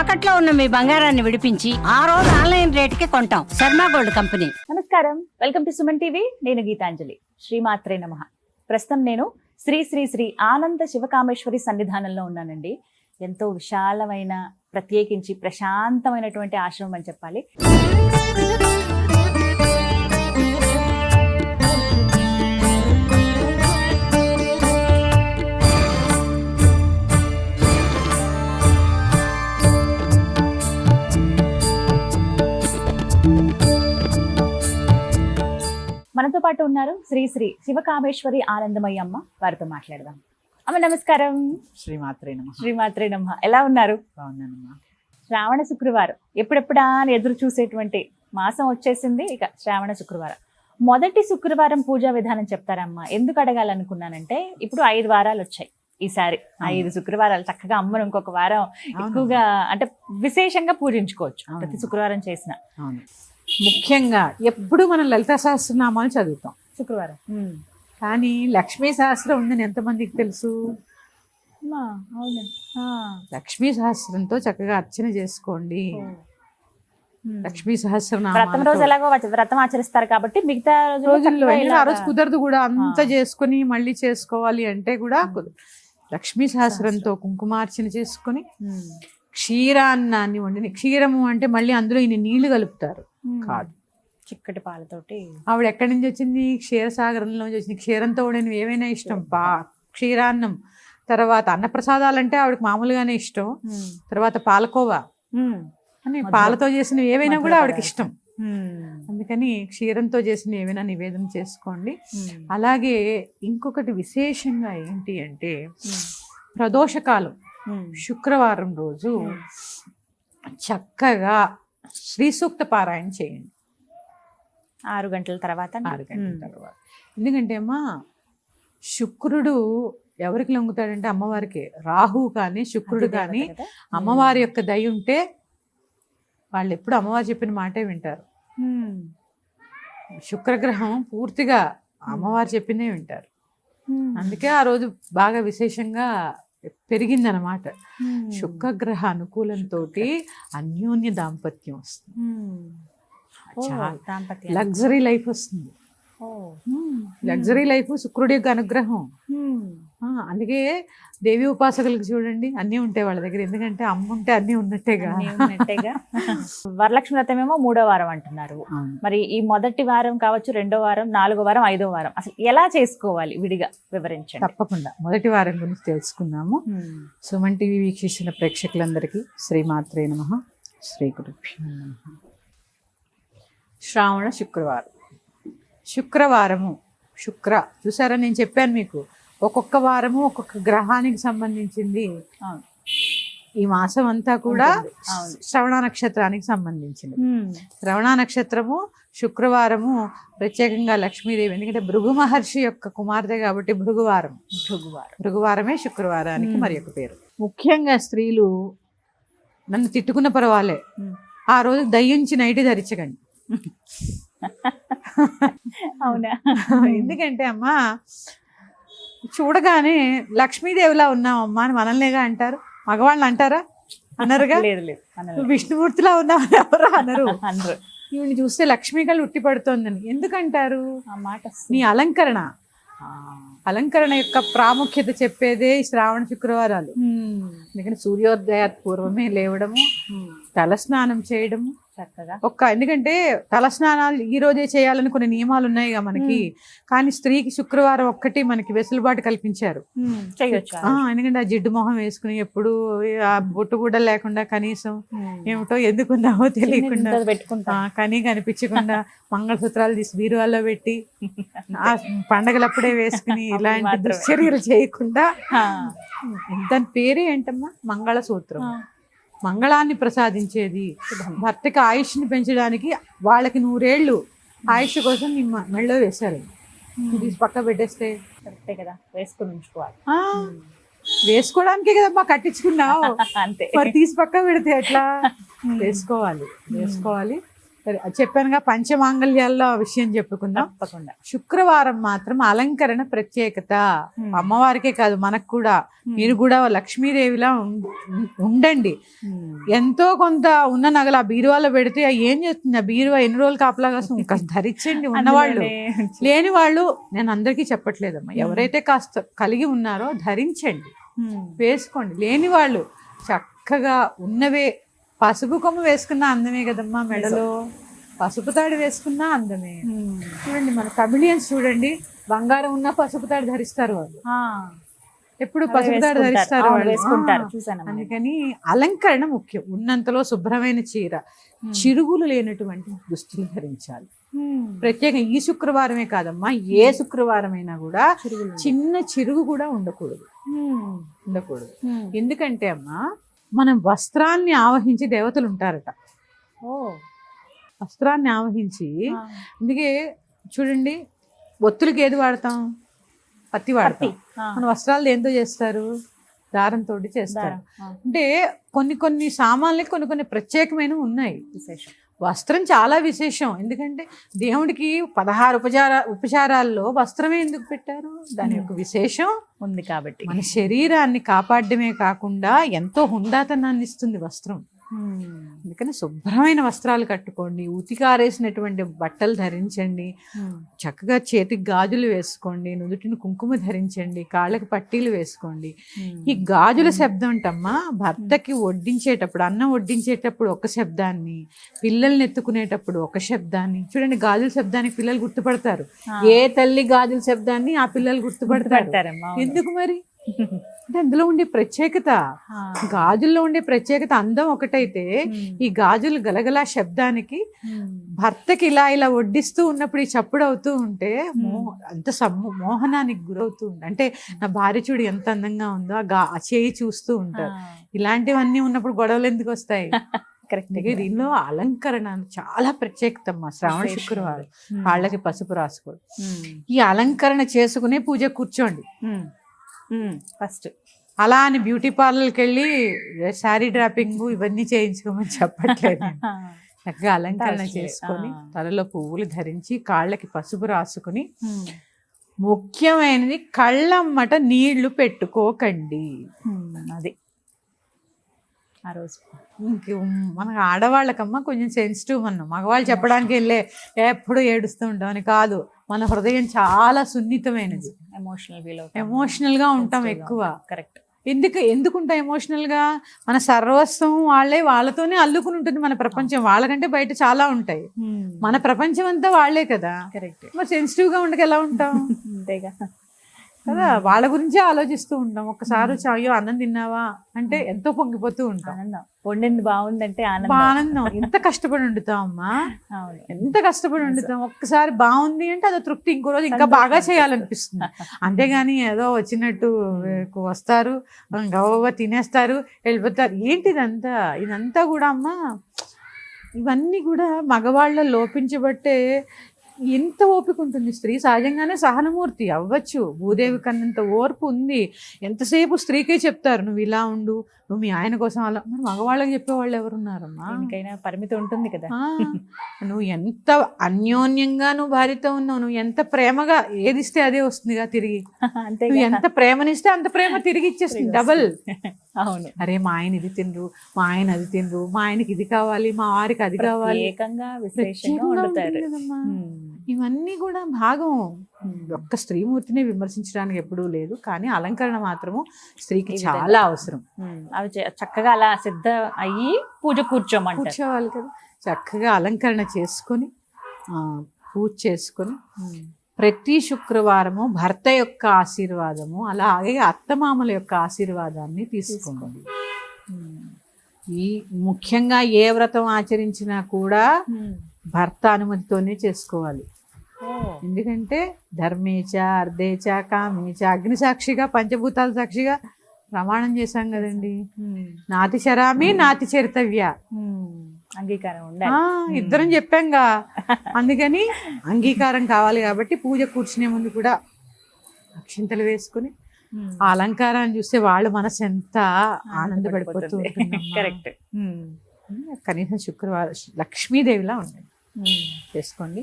తాకట్లో ఉన్న మీ బంగారాన్ని విడిపించి ఆ రోజు ఆన్లైన్ రేటుకి కొంటాం. Sharma gold company. నమస్కారం. Welcome to Suman TV. నేను గీతాంజలి. శ్రీమాత్రే నమ. ప్రస్తుతం నేను శ్రీ శ్రీ శ్రీ ఆనంద శివకామేశ్వరి సన్నిధానంలో ఉన్నానండి. ఎంతో విశాలమైన ప్రత్యేకించి ప్రశాంతమైనటువంటి ఆశ్రమం అని చెప్పాలి. మనతో పాటు ఉన్నారు? శ్రీ శ్రీ శివకామేశ్వరి ఆనందమయ్య అమ్మ వారితో మాట్లాడదాం. అమ్మ నమస్కారం. శ్రీమాత్రే నమ. శ్రీమాత్రే నమ. ఎలా ఉన్నారు? బాగున్నానమ్మా. శ్రావణ శుక్రవారం. ఎప్పుడెప్పుడా అని ఎదురు చూసేటువంటి మాసం వచ్చేసింది ఇక శ్రావణ శుక్రవారం. మొదటి శుక్రవారం పూజా విధానం చెప్తారమ్మా. ఎందుకు అడగాలనుకున్నానంటే ఇప్పుడు ఐదు వారాలు వచ్చాయి ఈసారి. ఐదు శుక్రవారాలు చక్కగా అమ్మను ఇంకొక వారం ఎక్కువగా అంటే విశేషంగా పూజించుకోవచ్చు. ప్రతి శుక్రవారం చేసిన. ముఖ్యంగా ఎప్పుడు మనం లలిత సహస్రనామాలు చదువుతాం శుక్రవారం. కానీ లక్ష్మీ సహస్రం ఉందని ఎంతమందికి తెలుసు. లక్ష్మీ సహస్రంతో చక్కగా అర్చన చేసుకోండి. లక్ష్మీ వ్రతం రోజు ఎలాగో వ్రతం ఆచరిస్తారు కాబట్టి మిగతా రోజుల్లో ఆ రోజు కుదరదు కూడా అంత. చేసుకుని మళ్ళీ చేసుకోవాలి అంటే కూడా లక్ష్మీ సహస్రంతో కుంకుమార్చన చేసుకుని. క్షీరాన్నాన్ని వండిన క్షీరము అంటే మళ్ళీ అందులో ఇన్ని నీళ్ళు కలుపుతారు. కాదు చిక్కటి పాలతోటి ఆవిడ ఎక్కడి నుంచి వచ్చింది క్షీరసాగరంలో నుంచి వచ్చింది క్షీరంతో వండినవి ఏవైనా ఇష్టం పా క్షీరాన్నం తర్వాత అన్నప్రసాదాలంటే ఆవిడకి మామూలుగానే ఇష్టం. తర్వాత పాలకోవా. అని పాలతో చేసినవి ఏవైనా కూడా ఆవిడకి ఇష్టం. అందుకని క్షీరంతో చేసిన ఏవైనా నివేదన చేసుకోండి. అలాగే ఇంకొకటి విశేషంగా ఏంటి అంటే. ప్రదోషకాలం. శుక్రవారం రోజు. చక్కగా శ్రీ సూక్త పారాయణ చేయండి. ఆరు గంటల తర్వాత ఆరు గంటల తర్వాత. ఎందుకంటే అమ్మా శుక్రుడు ఎవరికి లొంగుతాడంటే అమ్మవారికి. రాహు కానీ శుక్రుడు కానీ అమ్మవారి యొక్క దయ ఉంటే వాళ్ళు ఎప్పుడు అమ్మవారు చెప్పిన మాటే వింటారు. శుక్రగ్రహం పూర్తిగా అమ్మవారు చెప్పినే వింటారు. అందుకే ఆ రోజు బాగా విశేషంగా పెరిగిందనమాట శుక్రగ్రహ అనుకూలంతో అన్యోన్య దాంపత్యం వస్తుంది. లగ్జరీ లైఫ్ వస్తుంది. లగ్జరీ లైఫ్ శుక్రుడి యొక్క అనుగ్రహం. ఆ, అందుకే దేవి ఉపాసకులకు చూడండి అన్నీ ఉంటాయి వాళ్ళ దగ్గర. ఎందుకంటే అమ్మ ఉంటే అన్నీ ఉన్నట్టేగా. వరలక్ష్మి వ్రతం ఏమో మూడో వారం అంటున్నారు. మరి ఈ మొదటి వారం కావచ్చు రెండో వారం నాలుగో వారం ఐదో వారం అసలు ఎలా చేసుకోవాలి విడిగా వివరించండి. తప్పకుండా. మొదటి వారం గురించి తెలుసుకుందాము. ఉమ్. సుమన్ టీవీ వీక్షిస్తున్న ప్రేక్షకులందరికీ శ్రీమాత్రే నమ శ్రీ గురుభ్యో నమ. శ్రావణ శుక్రవారం. శుక్రవారము. శుక్ర. చూసారా నేను చెప్పాను మీకు. ఒక్కొక్క వారము ఒక్కొక్క గ్రహానికి సంబంధించింది. ఈ మాసం అంతా కూడా. శ్రవణ నక్షత్రానికి సంబంధించింది. శ్రవణ నక్షత్రము శుక్రవారము ప్రత్యేకంగా లక్ష్మీదేవి. ఎందుకంటే భృగు మహర్షి యొక్క కుమార్తె కాబట్టి భృగువారం. భృగువారం. భృగువారమే శుక్రవారానికి. మరి ఒక పేరు. ముఖ్యంగా స్త్రీలు నన్ను తిట్టుకున్న పర్వాలే. ఆ రోజు దయ్యుంచి నైటి ధరించకండి. అవునా? ఎందుకంటే అమ్మా చూడగానే లక్ష్మీదేవిలా ఉన్నావమ్మా అని మనల్నేగా అంటారు. మగవాళ్ళని అంటారా? అనరుగా? లేదు లేదు. విష్ణుమూర్తిలా ఉన్నావని ఎవరు అనరు. అనరు. ఈవిని చూస్తే లక్ష్మీ కళ్ళు ఉట్టి పడుతోందని ఎందుకంటారు? ఆ మాట నీ అలంకరణ. అలంకరణ యొక్క ప్రాముఖ్యత చెప్పేదే శ్రావణ శుక్రవారాలు. ఎందుకంటే సూర్యోదయాత్ పూర్వమే లేవడము ఉమ్. తలస్నానం చేయడము చక్కగా. ఒక్క ఎందుకంటే తలస్నానాలు ఈ రోజే చేయాలని కొన్ని నియమాలు ఉన్నాయిగా మనకి. కానీ స్త్రీకి శుక్రవారం ఒక్కటి మనకి వెసులుబాటు కల్పించారు. ఎందుకంటే ఆ జిడ్డు మొహం వేసుకుని ఎప్పుడు ఆ బొట్టు కూడా లేకుండా కనీసం. ఏమిటో ఎందుకున్నావో తెలియకుండా. పెట్టుకుంటా. కనీ కనిపించకుండా మంగళసూత్రాలు తీసి బీరువాల్లో పెట్టి ఆ పండగలప్పుడే వేసుకుని ఇలాంటి. దుశ్చర్యలు చేయకుండా. దాని పేరే ఏంటమ్మా? మంగళసూత్రం. మంగళాన్ని ప్రసాదించేది. భర్తకి ఆయుష్ని పెంచడానికి వాళ్ళకి నూరేళ్ళు ఆయుష్ కోసం నీ మ- మెళ్ళో వేశారు. తీసి పక్క పెట్టేస్తే కరెక్టే కదా వేసుకుని ఉంచుకోవాలి. వేసుకోవడానికే కదమ్మా కట్టించుకున్నావు. అంతే. మరి తీసి పక్క పెడితే ఎట్లా? వేసుకోవాలి వేసుకోవాలి. చెప్పానుగా పంచమాంగళ్యాల్లో విషయం చెప్పుకుందాం. తప్పకుండా. శుక్రవారం మాత్రం అలంకరణ ప్రత్యేకత. అమ్మవారికే కాదు మనకు కూడా. మీరు కూడా లక్ష్మీదేవిలా ఉండండి. ఎంతో కొంత ఉన్న నగలు ఆ బీరువాలో పెడితే ఏం చేస్తుంది? ఆ బీరువా ఎన్ని రోజులు కాపలా కాస్తుంది ఇంకా ధరించండి ఉన్నవాళ్ళు. లేని వాళ్ళు నేను అందరికీ చెప్పట్లేదమ్మా. ఎవరైతే కాస్త కలిగి ఉన్నారో ధరించండి. వేసుకోండి. లేని వాళ్ళు చక్కగా ఉన్నవే పసుపు కొమ్మ వేసుకున్న అందమే కదమ్మా మెడలో. పసుపు తాడు వేసుకున్నా అందమే. చూడండి మన కమిలియన్స్ చూడండి బంగారం ఉన్న పసుపు తాడు ధరిస్తారు వాళ్ళు. ఎప్పుడు పసుపు తాడు ధరిస్తారు వాళ్ళు. వేసుకుంటారు. అందుకని అలంకరణ ముఖ్యం. ఉన్నంతలో శుభ్రమైన చీర. చిరుగులు లేనటువంటి దుస్తులు ధరించాలి. ప్రత్యేకంగా ఈ శుక్రవారమే కాదమ్మా ఏ శుక్రవారమైనా కూడా చిన్న చిరుగు కూడా ఉండకూడదు. ఉండకూడదు. ఎందుకంటే అమ్మా మనం వస్త్రాన్ని ఆవహించి దేవతలు ఉంటారట. వస్త్రాన్ని ఆవహించి అందుకే చూడండి ఒత్తులకి ఏది వాడతాం? పత్తి వాడతాం. మన వస్త్రాలు దేంతో చేస్తారు? దారంతో చేస్తారు. అంటే కొన్ని కొన్ని సామాన్లకి కొన్ని కొన్ని ప్రత్యేకమైనవి ఉన్నాయి. వస్త్రం చాలా విశేషం. ఎందుకంటే దేవుడికి పదహారు ఉపచార ఉపచారాల్లో వస్త్రమే ఎందుకు పెట్టారు? దాని యొక్క విశేషం ఉంది కాబట్టి. మన శరీరాన్ని కాపాడమే కాకుండా ఎంతో హుందాతనాన్ని ఇస్తుంది వస్త్రం. అందుకని శుభ్రమైన వస్త్రాలు కట్టుకోండి ఉతికారేసినటువంటి బట్టలు ధరించండి చక్కగా చేతికి గాజులు వేసుకోండి నుదుటిని కుంకుమ ధరించండి కాళ్ళకి పట్టీలు వేసుకోండి. ఈ గాజుల శబ్దం అంటమ్మా భర్తకి వడ్డించేటప్పుడు అన్నం వడ్డించేటప్పుడు ఒక శబ్దాన్ని పిల్లల్ని ఎత్తుకునేటప్పుడు ఒక శబ్దాన్ని. చూడండి గాజుల శబ్దానికి పిల్లలు గుర్తుపడతారు. ఏ తల్లి గాజుల శబ్దాన్ని ఆ పిల్లలు గుర్తుపడతారు? ఎందుకు మరి? అంటే అందులో ఉండే ప్రత్యేకత గాజుల్లో ఉండే ప్రత్యేకత అందం ఒకటైతే ఈ గాజులు గలగలా శబ్దానికి భర్తకి ఇలా ఇలా వడ్డిస్తూ ఉన్నప్పుడు ఈ చప్పుడు అవుతూ ఉంటే మో అంత సమ్మో మోహనానికి గురవుతూ ఉంటుంది అంటే నా భార్య చూడు ఎంత అందంగా ఉందో ఆ చేయి చూస్తూ ఉంటారు ఇలాంటివన్నీ ఉన్నప్పుడు గొడవలు ఎందుకు వస్తాయి? కరెక్ట్ దీనిలో అలంకరణ చాలా ప్రత్యేకత అమ్మా శ్రావణ శుక్రవారం. కాళ్ళకి పసుపు రాసుకోవడం. ఈ అలంకరణ చేసుకునే పూజ కూర్చోండి. ఫస్ట్ అలా అని బ్యూటీ పార్లర్కి వెళ్ళి శారీ డ్రాపింగ్ ఇవన్నీ చేయించుకోమని చెప్పట్లేదు. చక్కగా అలంకరణ. చేసుకొని. తలలో పువ్వులు ధరించి కాళ్ళకి పసుపు రాసుకుని ముఖ్యమైనది కళ్ళమ్మట నీళ్ళు పెట్టుకోకండి అది ఆ రోజు. ఇంక మన ఆడవాళ్ళకమ్మ కొంచెం సెన్సిటివ్ మనం మగవాళ్ళు చెప్పడానికి వెళ్ళే ఎప్పుడు ఏడుస్తూ ఉంటాం అని కాదు. మన హృదయం చాలా సున్నితమైనది. ఎమోషనల్ ఫీల్ ఎమోషనల్గా ఉంటాం ఎక్కువ. కరెక్ట్ ఎందుకు ఎందుకు ఉంటాం ఎమోషనల్గా? మన సర్వస్వం వాళ్ళే వాళ్ళతోనే అల్లుకుని ఉంటుంది మన ప్రపంచం. వాళ్ళకంటే బయట చాలా ఉంటాయి. మన ప్రపంచం అంతా వాళ్ళే కదా. కరెక్ట్ మరి సెన్సిటివ్గా ఉండక ఎలా ఉంటాం? అంతేగా. కదా? వాళ్ళ గురించే ఆలోచిస్తూ ఉంటాం. ఒక్కసారి వచ్చి అయ్యో అన్నం తిన్నావా? అంటే ఎంతో పొంగిపోతూ ఉంటాం. వండింది బాగుందంటే ఆనందం. ఎంత కష్టపడి వండుతాం అమ్మా ఎంత కష్టపడి వండుతాం? ఒక్కసారి బాగుంది అంటే అదో తృప్తి ఇంకో రోజు ఇంకా బాగా చేయాలనిపిస్తుంది. అంతేగాని ఏదో వచ్చినట్టు వస్తారు గవ్వ తినేస్తారు వెళ్ళిపోతారు. ఏంటి ఇదంతా ఇదంతా కూడా అమ్మా ఇవన్నీ కూడా మగవాళ్ళ లోపించబట్టే ఎంత ఓపిక ఉంటుంది. స్త్రీ సహజంగానే సహనమూర్తి అవ్వచ్చు. భూదేవి కన్నంత ఓర్పు ఉంది. ఎంతసేపు స్త్రీకే చెప్తారు నువ్వు ఇలా ఉండు నువ్వు మీ ఆయన కోసం అలా మరి మగవాళ్ళకి చెప్పేవాళ్ళు ఎవరున్నారమ్మా? దేనికైనా పరిమితి ఉంటుంది కదా. నువ్వు ఎంత అన్యోన్యంగా నువ్వు భార్యతో ఉన్నావు నువ్వు ఎంత ప్రేమగా ఏది ఇస్తే అదే వస్తుందిగా తిరిగి. అంతే నువ్వు ఎంత ప్రేమనిస్తే అంత ప్రేమ తిరిగి ఇచ్చేస్తుంది డబల్. అవును. అరే మా ఆయన ఇది తినరు మా ఆయన అది తినరు మా ఆయనకి ఇది కావాలి మా వారికి అది కావాలి. ఏకంగా విశేషంగా ఇవన్నీ కూడా భాగం ఒక్క స్త్రీమూర్తిని విమర్శించడానికి ఎప్పుడూ లేదు కానీ అలంకరణ మాత్రము స్త్రీకి. చాలా అవసరం ఉమ్. అవి చక్కగా అలా సిద్ధ అయ్యి పూజ కూర్చోమంటారు కూర్చోవాలి కదా చక్కగా అలంకరణ చేసుకొని ఆ, పూజ చేసుకొని ఉమ్. ప్రతి శుక్రవారము భర్త యొక్క ఆశీర్వాదము అలాగే అత్తమామల యొక్క ఆశీర్వాదాన్ని తీసుకోండి. ఈ ముఖ్యంగా ఏ వ్రతం ఆచరించినా కూడా. భర్త అనుమతితోనే చేసుకోవాలి. ఎందుకంటే ధర్మేచ అర్ధేచ కామేచ అగ్ని సాక్షిగా పంచభూతాల సాక్షిగా ప్రమాణం చేశాం కదండి. నాతి శరామి నాతి చరితవ్య. అంగీకారం ఇద్దరం చెప్పాంగా అందుకని అంగీకారం కావాలి కాబట్టి పూజ కూర్చునే ముందు కూడా అక్షింతలు వేసుకుని. ఆ అలంకారాన్ని చూస్తే వాళ్ళ మనసు ఎంత ఆనందపడిపోతూ ఉంటుందమ్మా. కరెక్ట్ కనీసం శుక్రవారం లక్ష్మీదేవిలా ఉండండి చేసుకోండి.